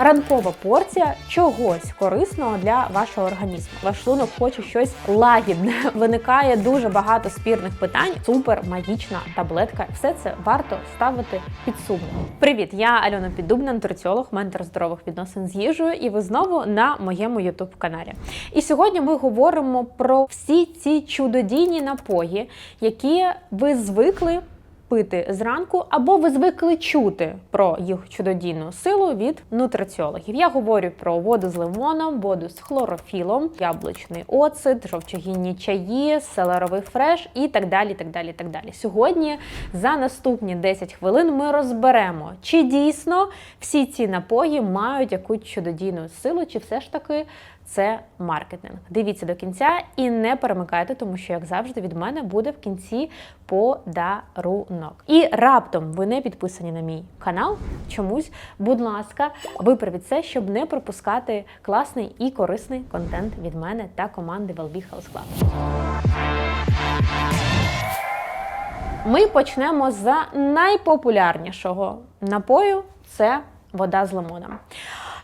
ранкова порція чогось корисного для вашого організму. Ваш шлунок хоче щось лагідне. Виникає дуже багато спірних питань. Супер магічна таблетка. Все це варто ставити під сумнів. Привіт, я Альона Піддубна, нутриціолог, ментор здорових відносин з їжею, і ви знову на моєму ютуб каналі. І сьогодні ми говоримо про всі ці чудодійні напої, які ви звикли пити зранку, або ви звикли чути про їх чудодійну силу від нутриціологів. Я говорю про воду з лимоном, воду з хлорофілом, яблучний оцет, жовчогінні чаї, селеровий фреш і так далі. так далі, так далі. Сьогодні за наступні 10 хвилин ми розберемо, чи дійсно всі ці напої мають якусь чудодійну силу, чи все ж таки це маркетинг. Дивіться до кінця і не перемикайте, тому що, як завжди, від мене буде в кінці подарунок. І раптом ви не підписані на мій канал. Чомусь, будь ласка, виправіть це, щоб не пропускати класний і корисний контент від мене та команди Велбі House Club. Ми почнемо з найпопулярнішого напою це вода з лимоном.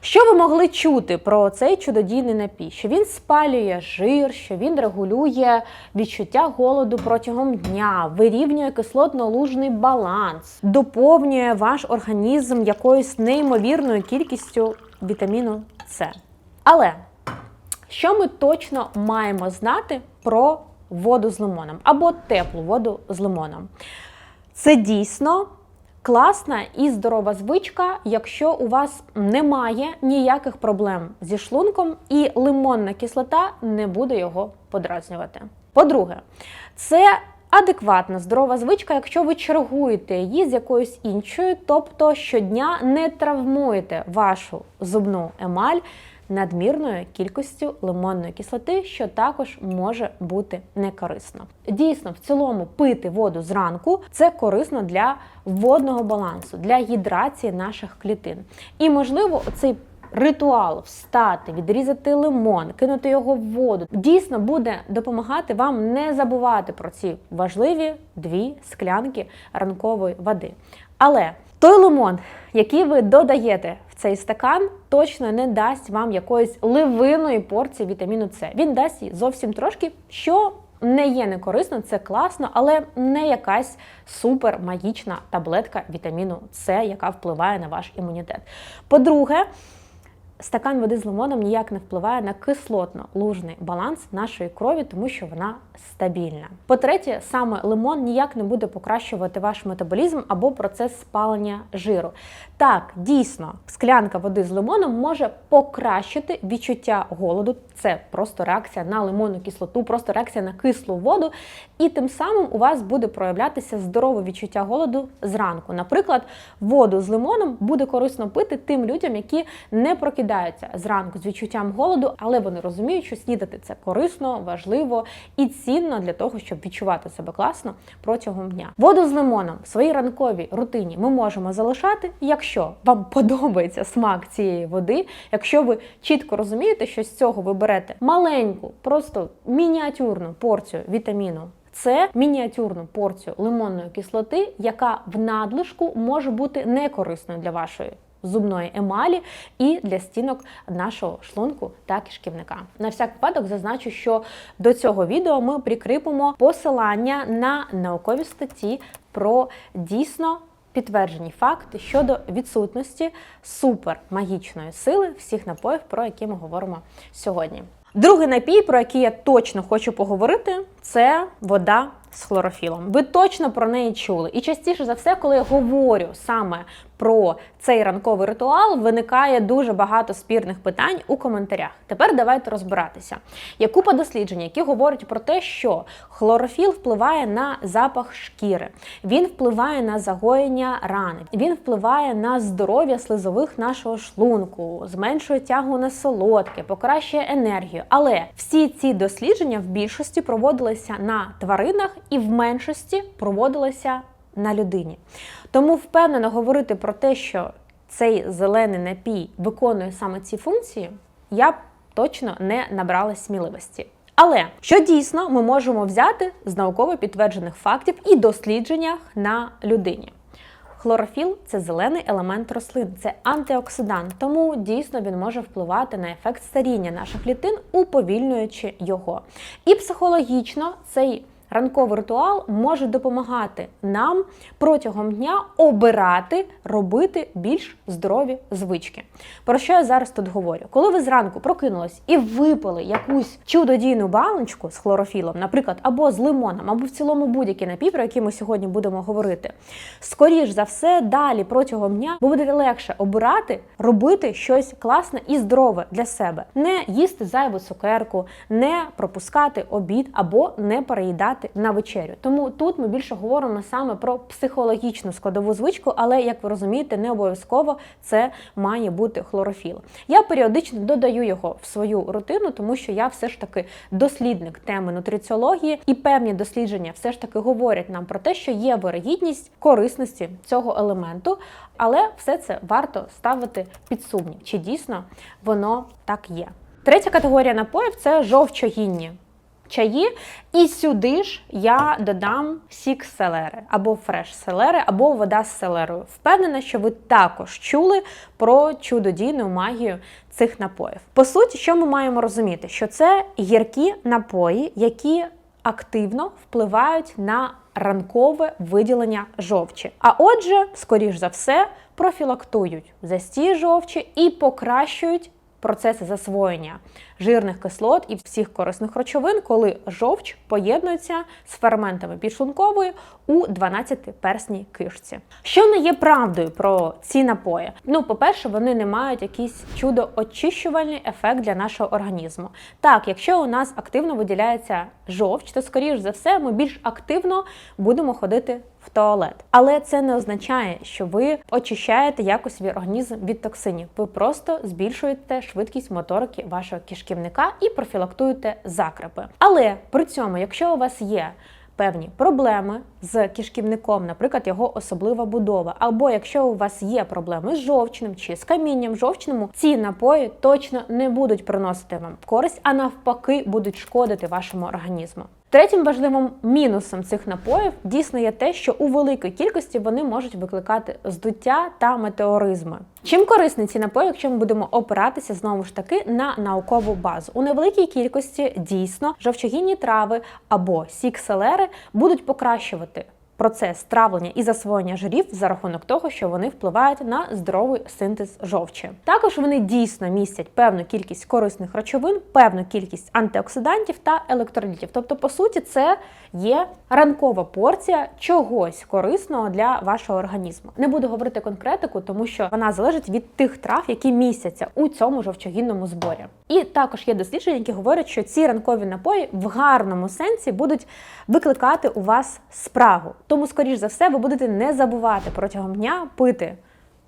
Що ви могли чути про цей чудодійний напій? Що він спалює жир, що він регулює відчуття голоду протягом дня, вирівнює кислотно-лужний баланс, доповнює ваш організм якоюсь неймовірною кількістю вітаміну С. Але що ми точно маємо знати про воду з лимоном або теплу воду з лимоном? Це дійсно класна і здорова звичка, якщо у вас немає ніяких проблем зі шлунком, і лимонна кислота не буде його подразнювати. По-друге, це адекватна здорова звичка, якщо ви чергуєте її з якоюсь іншою, тобто щодня не травмуєте вашу зубну емаль надмірною кількістю лимонної кислоти, що також може бути некорисно. Дійсно, в цілому пити воду зранку це корисно для водного балансу, для гідрації наших клітин. І, можливо, цей Ритуал встати, відрізати лимон, кинути його в воду дійсно буде допомагати вам не забувати про ці важливі дві склянки ранкової води. Але той лимон, який ви додаєте цей стакан, точно не дасть вам якоїсь ливиної порції вітаміну С. Він дасть їй зовсім трошки, що не є некорисно, це класно, але не якась супер магічна таблетка вітаміну С, яка впливає на ваш імунітет. По-друге, Стакан води з лимоном ніяк не впливає на кислотно-лужний баланс нашої крові, тому що вона стабільна. По-третє, саме лимон ніяк не буде покращувати ваш метаболізм або процес спалення жиру. Так, дійсно, склянка води з лимоном може покращити відчуття голоду. Це просто реакція на лимонну кислоту, просто реакція на кислу воду, і тим самим у вас буде проявлятися здорове відчуття голоду зранку. Наприклад, воду з лимоном буде корисно пити тим людям, які не прокидаються прокидаються зранку з відчуттям голоду, але вони розуміють, що снідати це корисно, важливо і цінно для того, щоб відчувати себе класно протягом дня. Воду з лимоном в своїй ранковій рутині ми можемо залишати, якщо вам подобається смак цієї води, якщо ви чітко розумієте, що з цього ви берете маленьку, просто мініатюрну порцію вітаміну. Це мініатюрну порцію лимонної кислоти, яка в надлишку може бути некорисною для вашої зубної емалі і для стінок нашого шлунку та кишківника. На всяк випадок зазначу, що до цього відео ми прикріпимо посилання на наукові статті про дійсно. Підтверджені факти щодо відсутності супермагічної сили всіх напоїв, про які ми говоримо сьогодні. Другий напій, про який я точно хочу поговорити, це вода з хлорофілом. Ви точно про неї чули. І частіше за все, коли я говорю саме про цей ранковий ритуал, виникає дуже багато спірних питань у коментарях. Тепер давайте розбиратися. Є купа досліджень, які говорять про те, що хлорофіл впливає на запах шкіри, він впливає на загоєння рани, він впливає на здоров'я слизових нашого шлунку, зменшує тягу на солодке, покращує енергію. Але всі ці дослідження в більшості проводилися на тваринах і в меншості проводилися на людині. Тому впевнено говорити про те, що цей зелений напій виконує саме ці функції, я б точно не набрала сміливості. Але що дійсно ми можемо взяти з науково підтверджених фактів і дослідженнях на людині? Хлорофіл це зелений елемент рослин, це антиоксидант, тому дійсно він може впливати на ефект старіння наших клітин, уповільнюючи його. І психологічно цей Ранковий ритуал може допомагати нам протягом дня обирати, робити більш здорові звички. Про що я зараз тут говорю? Коли ви зранку прокинулись і випили якусь чудодійну баночку з хлорофілом, наприклад, або з лимоном, або в цілому будь-який напій, про який ми сьогодні будемо говорити, скоріш за все, далі протягом дня ви будете легше обирати, робити щось класне і здорове для себе, не їсти зайву цукерку, не пропускати обід або не переїдати на вечерю. Тому тут ми більше говоримо саме про психологічну складову звичку, але як ви розумієте, не обов'язково це має бути хлорофіл. Я періодично додаю його в свою рутину, тому що я все ж таки дослідник теми нутриціології, і певні дослідження все ж таки говорять нам про те, що є вирогідність корисності цього елементу, але все це варто ставити під сумнів, чи дійсно воно так є. Третя категорія напоїв це жовчогінні чаї. І сюди ж я додам сік селери, або фреш селери, або вода з селерою. Впевнена, що ви також чули про чудодійну магію цих напоїв. По суті, що ми маємо розуміти? Що це гіркі напої, які активно впливають на ранкове виділення жовчі. А отже, скоріш за все, профілактують застій жовчі і покращують процеси засвоєння жирних кислот і всіх корисних речовин, коли жовч поєднується з ферментами підшлункової у 12-персній кишці. Що не є правдою про ці напої? Ну, по-перше, вони не мають якийсь чудо-очищувальний ефект для нашого організму. Так, якщо у нас активно виділяється жовч, то скоріш за все ми більш активно будемо ходити в туалет. Але це не означає, що ви очищаєте якось свій організм від токсинів. Ви просто збільшуєте швидкість моторики вашого кишківника і профілактуєте закрепи. Але при цьому, якщо у вас є Певні проблеми з кишківником, наприклад, його особлива будова. Або якщо у вас є проблеми з жовчним чи з камінням жовчному, ці напої точно не будуть приносити вам користь, а навпаки будуть шкодити вашому організму. Третім важливим мінусом цих напоїв дійсно є те, що у великій кількості вони можуть викликати здуття та метеоризми. Чим корисні ці напої, якщо ми будемо опиратися знову ж таки на наукову базу? У невеликій кількості дійсно жовчогінні трави або сік селери будуть покращувати процес травлення і засвоєння жирів за рахунок того, що вони впливають на здоровий синтез жовчі. Також вони дійсно містять певну кількість корисних речовин, певну кількість антиоксидантів та електролітів. Тобто, по суті, це є ранкова порція чогось корисного для вашого організму. Не буду говорити конкретику, тому що вона залежить від тих трав, які містяться у цьому жовчогінному зборі. І також є дослідження, які говорять, що ці ранкові напої в гарному сенсі будуть викликати у вас спрагу. Тому, скоріш за все, ви будете не забувати протягом дня пити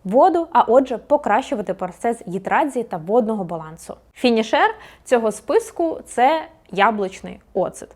воду, а отже, покращувати процес гідратзії та водного балансу. Фінішер цього списку це яблучний оцет.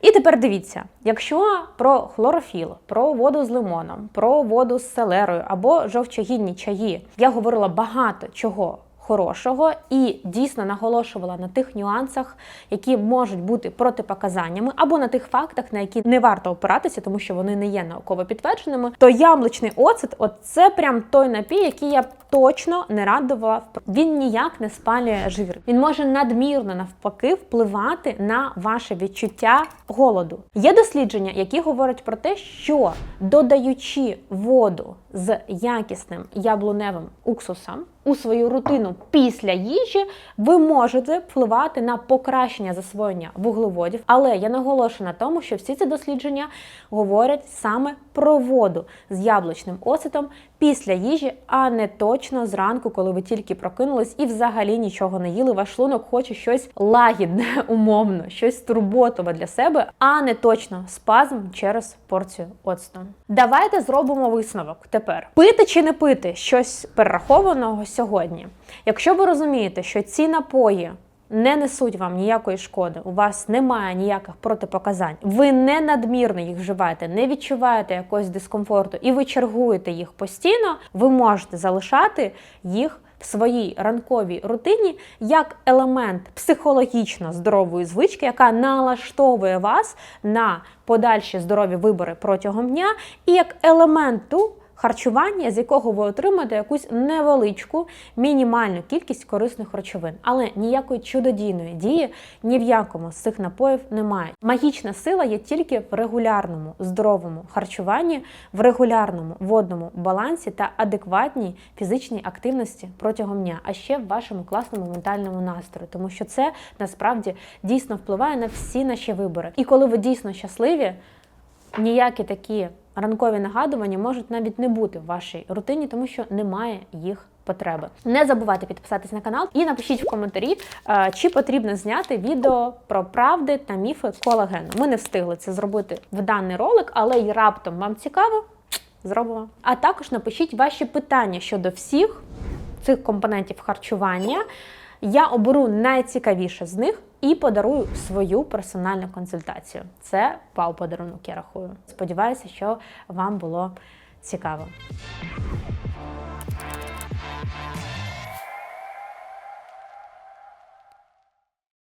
І тепер дивіться, якщо про хлорофіл, про воду з лимоном, про воду з селерою або жовчогінні чаї я говорила багато чого хорошого і дійсно наголошувала на тих нюансах, які можуть бути протипоказаннями, або на тих фактах, на які не варто опиратися, тому що вони не є науково підтвердженими, то яблучний оцет от це прям той напій, який я точно не радувала. Він ніяк не спалює жир. Він може надмірно навпаки впливати на ваше відчуття голоду. Є дослідження, які говорять про те, що додаючи воду з якісним яблуневим уксусом у свою рутину після їжі, ви можете впливати на покращення засвоєння вуглеводів. Але я наголошую на тому, що всі ці дослідження говорять саме про воду з яблучним оцетом після їжі, а не точно зранку, коли ви тільки прокинулись і взагалі нічого не їли. Ваш шлунок хоче щось лагідне, умовно, щось турботове для себе, а не точно спазм через порцію оцту. Давайте зробимо висновок тепер: пити чи не пити щось перерахованого сьогодні. Якщо ви розумієте, що ці напої не несуть вам ніякої шкоди, у вас немає ніяких протипоказань, ви не надмірно їх вживаєте, не відчуваєте якогось дискомфорту і ви чергуєте їх постійно, ви можете залишати їх. В своїй ранковій рутині як елемент психологічно здорової звички, яка налаштовує вас на подальші здорові вибори протягом дня, і як елементу харчування, з якого ви отримаєте якусь невеличку мінімальну кількість корисних речовин, але ніякої чудодійної дії ні в якому з цих напоїв немає. Магічна сила є тільки в регулярному здоровому харчуванні, в регулярному водному балансі та адекватній фізичній активності протягом дня, а ще в вашому класному ментальному настрої, тому що це насправді дійсно впливає на всі наші вибори. І коли ви дійсно щасливі, ніякі такі ранкові нагадування можуть навіть не бути в вашій рутині, тому що немає їх потреби. Не забувайте підписатись на канал і напишіть в коментарі, е, чи потрібно зняти відео про правди та міфи колагену. Ми не встигли це зробити в даний ролик, але й раптом вам цікаво. Зробимо. А також напишіть ваші питання щодо всіх цих компонентів харчування. Я оберу найцікавіше з них і подарую свою персональну консультацію. Це вау подарунок, я рахую. Сподіваюся, що вам було цікаво.